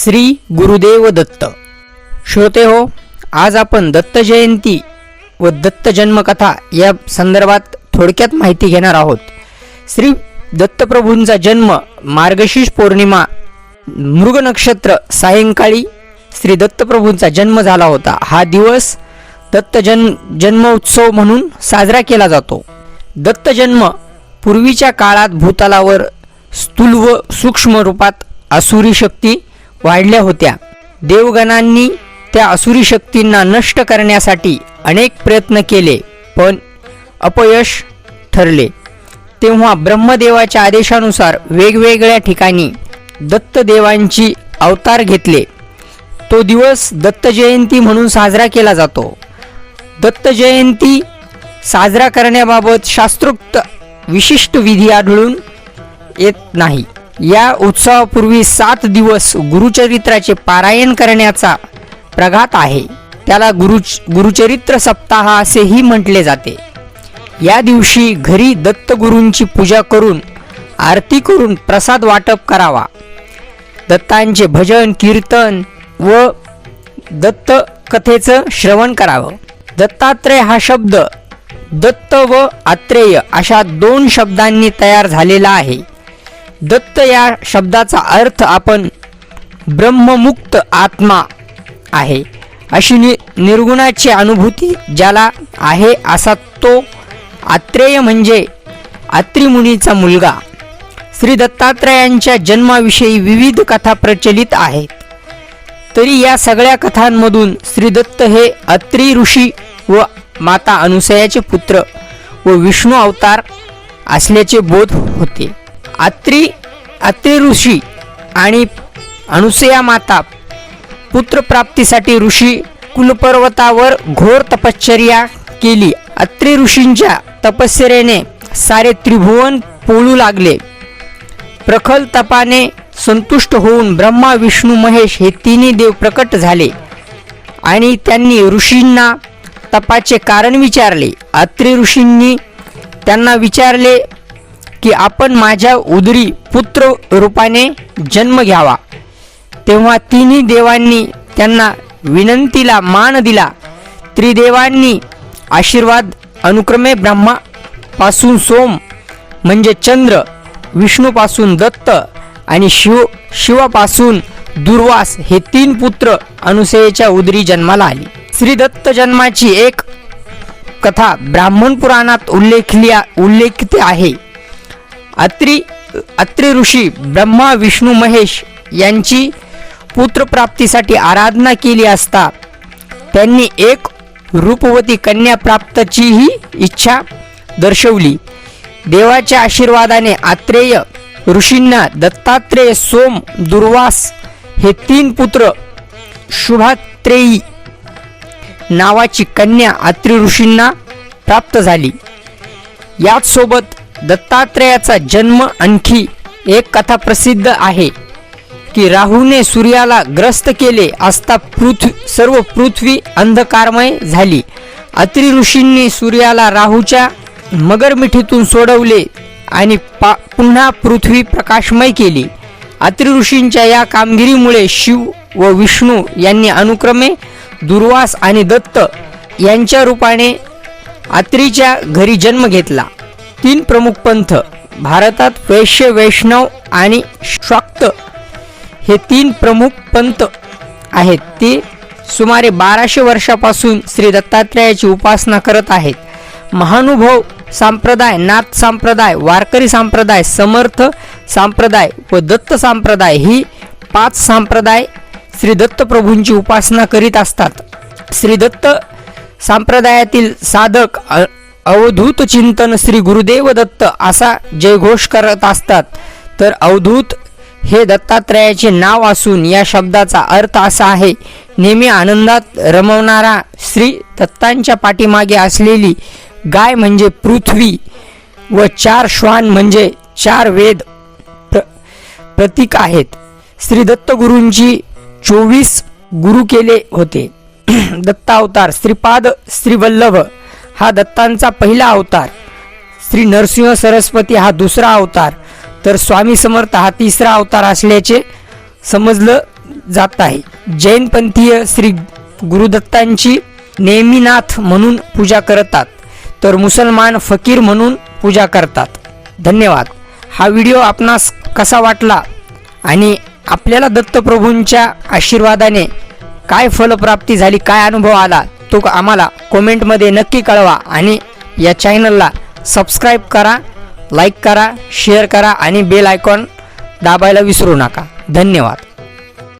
श्री गुरुदेव दत्त. श्रोते हो आज आपण दत्त जयंती व दत्त जन्मकथा या संदर्भात थोडक्यात माहिती घेणार आहोत. श्री दत्तप्रभूंचा जन्म मार्गशीर्ष पौर्णिमा मृग नक्षत्र सायंकाळी श्री दत्तप्रभूंचा जन्म झाला होता. हा दिवस दत्त जन्म जन्मोत्सव म्हणून साजरा केला जातो. दत्त जन्म पूर्वीच्या काळात भूतलावर स्थूल व सूक्ष्म रूपात आसुरी शक्ती वाढल्या होत्या. देवगणांनी त्या असुरी शक्तींना नष्ट करण्यासाठी अनेक प्रयत्न केले पण अपयश ठरले. तेव्हा ब्रह्मदेवाच्या आदेशानुसार वेगवेगळ्या ठिकाणी दत्तदेवांची अवतार घेतले. तो दिवस दत्तजयंती म्हणून साजरा केला जातो. दत्तजयंती साजरा करण्याबाबत शास्त्रोक्त विशिष्ट विधी आढळून येत नाही. या उत्सवापूर्वी सात दिवस गुरुचरित्राचे पारायण करण्याचा प्रघात आहे. त्याला गुरु गुरुचरित्र सप्ताह असेही म्हटले जाते. या दिवशी घरी दत्तगुरूंची पूजा करून आरती करून प्रसाद वाटप करावा. दत्तांचे भजन कीर्तन व दत्त कथेचं श्रवण करावं. दत्तात्रय हा शब्द दत्त व आत्रेय अशा दोन शब्दांनी तयार झालेला आहे. दत्त या शब्दाचा अर्थ आपण ब्रह्ममुक्त आत्मा आहे. अशी नि निर्गुणाची अनुभूती ज्याला आहे असा तो आत्रेय म्हणजे आत्रिमुनीचा मुलगा. श्री दत्तात्रयांच्या जन्माविषयी विविध कथा प्रचलित आहेत. तरी या सगळ्या कथांमधून श्री दत्त हे अत्री ऋषी व माता अनुसयाचे पुत्र व विष्णू अवतार असल्याचे बोध होते. अत्री अत्री ऋषी आणि अनुसया माता पुत्रप्राप्तीसाठी ऋषी कुलपर्वतावर घोर तपश्चर्या केली. अत्री ऋषींच्या तपश्चर्याने सारे त्रिभुवन पोळू लागले. प्रखल तपाने संतुष्ट होऊन ब्रह्मा विष्णू महेश हे तिन्ही देव प्रकट झाले आणि त्यांनी ऋषींना तपाचे कारण विचारले. अत्री ऋषींनी त्यांना विचारले की आपण माझ्या उदरी पुत्र रूपाने जन्म घ्यावा. तेव्हा तिन्ही देवांनी त्यांना विनंतीला मान दिला. त्रिदेवांनी आशीर्वाद अनुक्रमे ब्रह्मा पासून सोम म्हणजे चंद्र विष्णूपासून दत्त आणि शिव शिवापासून दुर्वास हे तीन पुत्र अनुसयेच्या उदरी जन्माला आली. श्री दत्त जन्माची एक कथा ब्राह्मण पुराणात उल्लेखली उल्लेखित आहे. अत्री अत्री ऋषी ब्रह्मा विष्णू महेश यांची पुत्रप्राप्तीसाठी आराधना केली असता त्यांनी एक रूपवती कन्या प्राप्तचीही इच्छा दर्शवली. देवाच्या आशीर्वादाने आत्रेय ऋषींना दत्तात्रेय सोम दुर्वास हे तीन पुत्र शुभात्रेयी नावाची कन्या अत्री ऋषींना प्राप्त झाली. याचसोबत दत्तात्रेयाचा जन्म आणखी एक कथा प्रसिद्ध आहे की राहूने सूर्याला ग्रस्त केले असता पृथ्वी सर्व पृथ्वी अंधकारमय झाली. अत्री ऋषींनी सूर्याला राहूच्या मगरमिठीतून सोडवले आणि पा पुन्हा पृथ्वी प्रकाशमय केली. अत्री ऋषींच्या या कामगिरीमुळे शिव व विष्णू यांनी अनुक्रमे दुर्वास आणि दत्त यांच्या रूपाने अत्रीच्या घरी जन्म घेतला. तीन प्रमुख पंथ भारतात वैश्य वैष्णव आणि शाक्त हे तीन प्रमुख पंथ आहेत. ते सुमारे बाराशे वर्षापासून श्री दत्तात्रेयाची उपासना करत आहेत. महानुभव संप्रदाय नाथ संप्रदाय वारकरी संप्रदाय समर्थ संप्रदाय व दत्त संप्रदाय ही पाच संप्रदाय श्री दत्तप्रभूंची उपासना करीत असतात. श्री दत्त संप्रदायातील साधक अवधूत चिंतन श्री गुरुदेव दत्त असा जयघोष करत असतात. तर अवधूत हे दत्तात्रयाचे नाव असून या शब्दाचा अर्थ असा आहे नेहमी आनंदात रमवणारा श्री दत्तांच्या पाठीमागे असलेली गाय म्हणजे पृथ्वी व चार श्वान म्हणजे चार वेद प्र प्रतीक आहेत. श्री दत्त गुरूंची चोवीस गुरु केले होते. दत्तावतार श्रीपाद श्रीवल्लभ हा दत्तांचा पहिला अवतार. श्री नरसिंह सरस्वती हा दुसरा अवतार. तर स्वामी समर्थ हा तिसरा अवतार असल्याचे समजलं जात आहे. जैनपंथीय श्री गुरुदत्तांची नेहमीनाथ म्हणून पूजा करतात. तर मुसलमान फकीर म्हणून पूजा करतात. धन्यवाद. हा व्हिडिओ आपणास कसा वाटला? आणि आपल्याला दत्तप्रभूंच्या आशीर्वादाने काय फलप्राप्ती झाली? काय अनुभव आला? तो आम्हाला? कॉमेंटमध्ये नक्की कळवा आणि या चॅनलला सबस्क्राईब करा लाईक करा शेअर करा आणि बेल आयकॉन दाबायला विसरू नका. धन्यवाद.